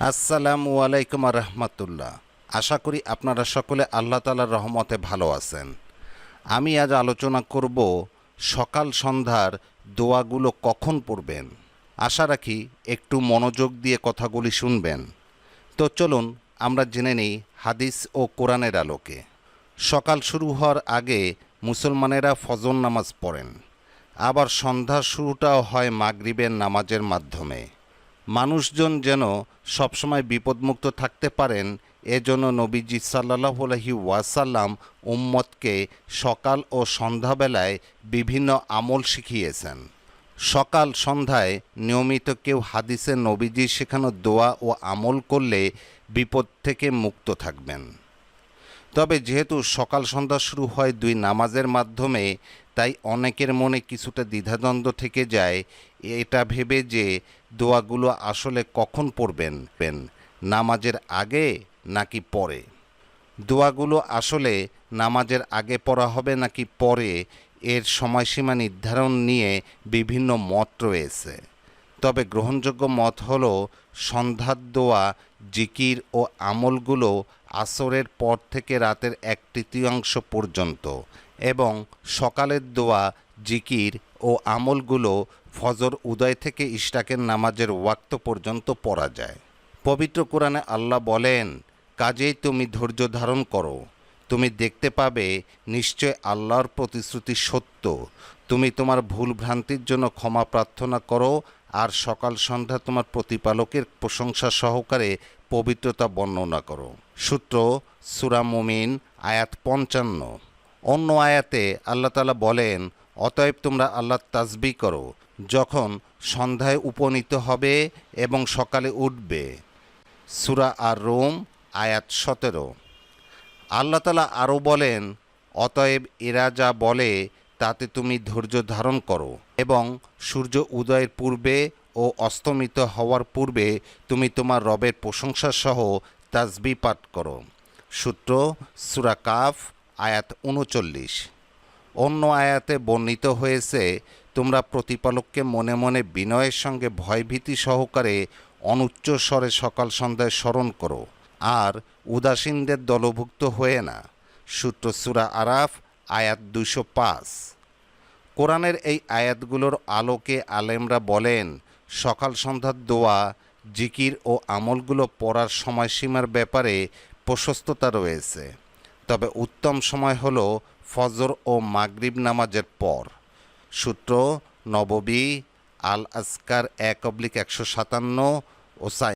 আসসালামু আলাইকুম রহমতুল্লাহ। আশা করি আপনারা সকলে আল্লাহ তালার রহমতে ভালো আছেন। আমি আজ আলোচনা করব সকাল সন্ধ্যার দোয়াগুলো কখন পড়বেন? আশা রাখি একটু মনোযোগ দিয়ে কথাগুলি শুনবেন। তো চলুন, আমরা জেনে নিই হাদিস ও কোরআনের আলোকে। সকাল শুরু হওয়ার আগে মুসলমানেরা ফজর নামাজ পড়েন। আবার সন্ধ্যার শুরুটাও হয় মাগরিবের নামাজের মাধ্যমে। মানুষজন যেন সবসময় বিপদমুক্ত থাকতে পারেন, এজন্য নবীজি সাল্লাহ আলহি ওয়াসাল্লাম উম্মতকে সকাল ও সন্ধ্যাবেলায় বিভিন্ন আমল শিখিয়েছেন। সকাল সন্ধ্যায় নিয়মিত কেউ হাদিসে নবীজি শেখানো দোয়া ও আমল করলে বিপদ থেকে মুক্ত থাকবেন। তবে যেহেতু সকাল সন্ধ্যা শুরু হয় দুই নামাজের মাধ্যমে, তাই অনেকের মনে কিছুটা দ্বিধাদ্বন্দ্ব থেকে যায়। এটা ভেবে যে দোয়াগুলো আসলে কখন পড়বেন? পেন। নামাজের আগে নাকি পরে? দোয়াগুলো আসলে নামাজের আগে পড়া হবে নাকি পরে? এর সময়সীমা নির্ধারণ নিয়ে বিভিন্ন মত রয়েছে। তবে গ্রহণযোগ্য মত হল সন্ধ্যার দোয়া, জিকির ও আমলগুলো আসরের পর থেকে রাতের এক তৃতীয়াংশ পর্যন্ত এবং সকালের দোয়া, জিকির ও আমলগুলো ফজর উদয় থেকে ইশরাকের নামাজের ওয়াক্ত পর্যন্ত পড়া যায়। পবিত্র কোরআনে আল্লাহ বলেন, কাজেই তুমি ধৈর্য ধারণ করো। তুমি দেখতে পাবে নিশ্চয় আল্লাহর প্রতিশ্রুতি সত্য। তুমি তোমার ভুল ভ্রান্তির জন্য ক্ষমা প্রার্থনা করো আর সকাল সন্ধ্যা তোমার প্রতিপালকের প্রশংসা সহকারে পবিত্রতা বর্ণনা করো। সূত্র সুরা মুমিন, আয়াত পঞ্চান্ন। অন্য আয়াতে আল্লাহ তালা বলেন অতএব তোমরা আল্লাহ তাজবি করো যখন সন্ধ্যায় উপনীত হবে এবং সকালে উঠবে। সুরা আর রোম আয়াত সতেরো। আল্লাহ তালা আরও বলেন, অতএব এরা যা বলে, তাতে তুমি ধৈর্য ধারণ করো এবং সূর্য উদয়ের পূর্বে ও অস্তমিত হওয়ার পূর্বে তুমি তোমার রবের প্রশংসা সহ তাজবি পাঠ করো। সূত্র সুরা কাফ, আয়াত উনচল্লিশ। অন্য আয়াতে বর্ণিত হয়েছে, তোমরা প্রতিপালককে মনে মনে বিনয়ের সঙ্গে ভয়ভীতি সহকারে অনুচ্চ স্বরে সকাল সন্ধ্যায় স্মরণ করো, আর উদাসীনদের দলভুক্ত হয়ে না। সূত্র সুরা আরাফ, আয়াত দুশো পাঁচ। কোরআনের এই আয়াতগুলোর আলোকে আলেমরা বলেন, সকাল সন্ধ্যার দোয়া, জিকির ও আমলগুলো পড়ার সময়সীমার ব্যাপারে প্রশস্ততা রয়েছে। তবে উত্তম সময় হল ফজর ও মাগরিব নামাজের পর। সূত্র নববী আল আসকার এক অব্লিক একশো সাতান্ন ও সাই